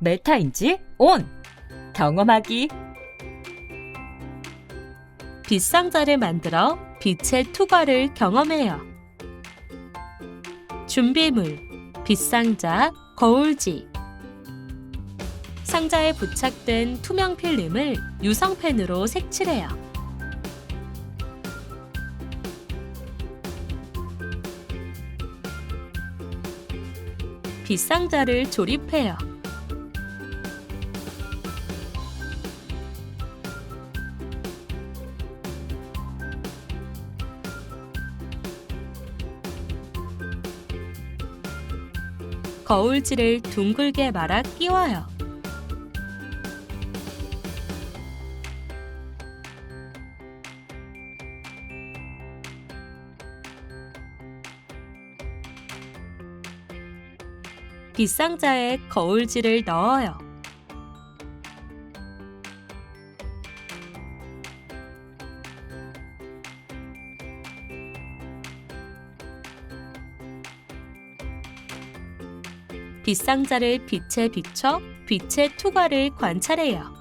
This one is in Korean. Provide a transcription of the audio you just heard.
메타인지 온! 경험하기 빛상자를 만들어 빛의 투과를 경험해요. 준비물, 빛상자, 거울지. 상자에 부착된 투명 필름을 유성펜으로 색칠해요. 빛상자를 조립해요. 거울지를 둥글게 말아 끼워요. 빛상자에 거울지를 넣어요. 빛상자를 빛에 비춰 빛의 투과를 관찰해요.